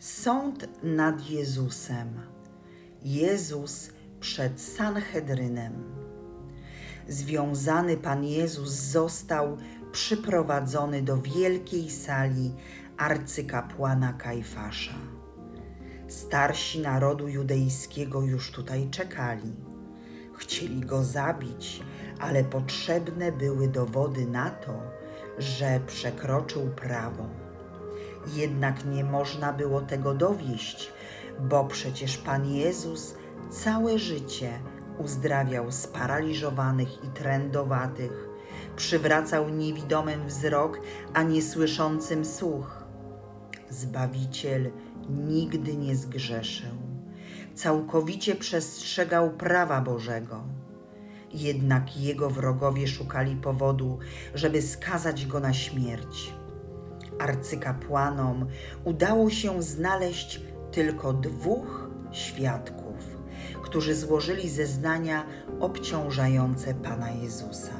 Sąd nad Jezusem. Jezus przed Sanhedrynem. Związany Pan Jezus został przyprowadzony do wielkiej sali arcykapłana Kajfasza. Starsi narodu judejskiego już tutaj czekali. Chcieli go zabić, ale potrzebne były dowody na to, że przekroczył prawo. Jednak nie można było tego dowieść, bo przecież Pan Jezus całe życie uzdrawiał sparaliżowanych i trędowatych, przywracał niewidomym wzrok, a niesłyszącym słuch. Zbawiciel nigdy nie zgrzeszył, całkowicie przestrzegał prawa Bożego. Jednak jego wrogowie szukali powodu, żeby skazać go na śmierć arcykapłanom udało się znaleźć tylko dwóch świadków, którzy złożyli zeznania obciążające Pana Jezusa.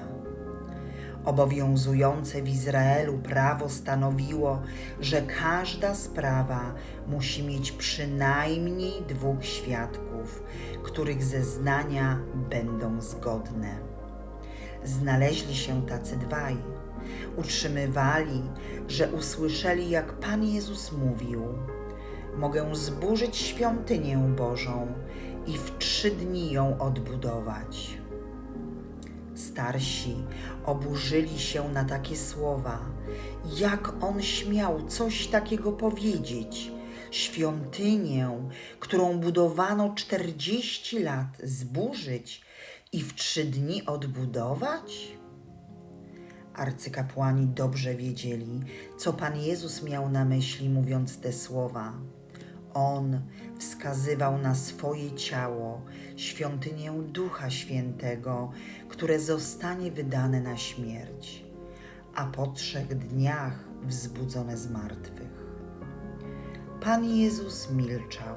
Obowiązujące w Izraelu prawo stanowiło, że każda sprawa musi mieć przynajmniej dwóch świadków, których zeznania będą zgodne. Znaleźli się tacy dwaj utrzymywali, że usłyszeli, jak Pan Jezus mówił: Mogę zburzyć świątynię Bożą i w trzy dni ją odbudować. Starsi oburzyli się na takie słowa. Jak on śmiał coś takiego powiedzieć? Świątynię, którą budowano czterdzieści lat, zburzyć i w trzy dni odbudować? Arcykapłani dobrze wiedzieli, co Pan Jezus miał na myśli, mówiąc te słowa. On wskazywał na swoje ciało, świątynię Ducha Świętego, które zostanie wydane na śmierć, a po trzech dniach wzbudzone z martwych. Pan Jezus milczał,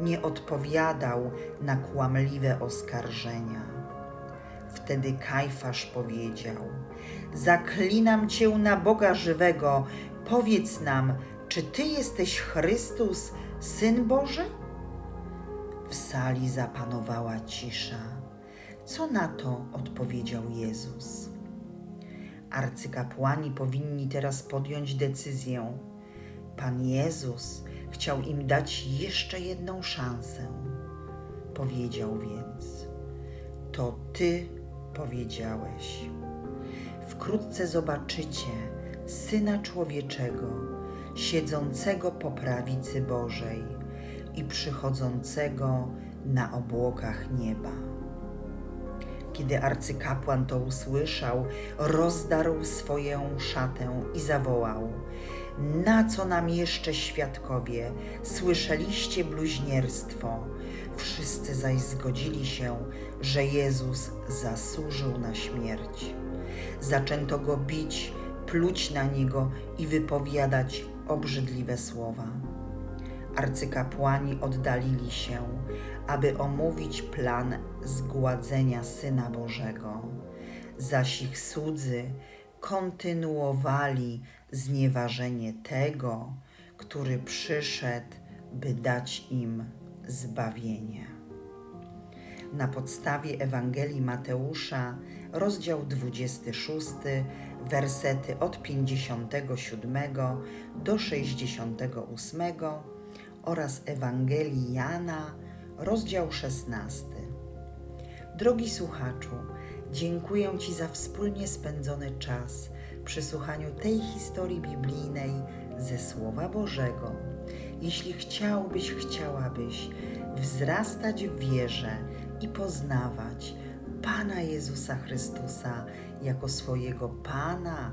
nie odpowiadał na kłamliwe oskarżenia. Wtedy Kajfasz powiedział: Zaklinam cię na Boga żywego, powiedz nam, czy ty jesteś Chrystus, syn Boży? W sali zapanowała cisza. Co na to odpowiedział Jezus? Arcykapłani powinni teraz podjąć decyzję. Pan Jezus chciał im dać jeszcze jedną szansę. Powiedział więc: To ty powiedziałeś. Wkrótce zobaczycie Syna Człowieczego, siedzącego po prawicy Bożej i przychodzącego na obłokach nieba. Kiedy arcykapłan to usłyszał, rozdarł swoją szatę i zawołał: Na co nam jeszcze świadkowie? Słyszeliście bluźnierstwo. Wszyscy zaś zgodzili się, że Jezus zasłużył na śmierć. Zaczęto go bić, pluć na niego i wypowiadać obrzydliwe słowa. Arcykapłani oddalili się, aby omówić plan zgładzenia Syna Bożego, zaś ich słudzy kontynuowali znieważenie tego, który przyszedł, by dać im zbawienie. Na podstawie Ewangelii Mateusza, rozdział 26, wersety od 57 do 68 oraz Ewangelii Jana, rozdział 16. Drogi słuchaczu, dziękuję Ci za wspólnie spędzony czas przy słuchaniu tej historii biblijnej ze Słowa Bożego. Jeśli chciałbyś, chciałabyś wzrastać w wierze i poznawać Pana Jezusa Chrystusa jako swojego Pana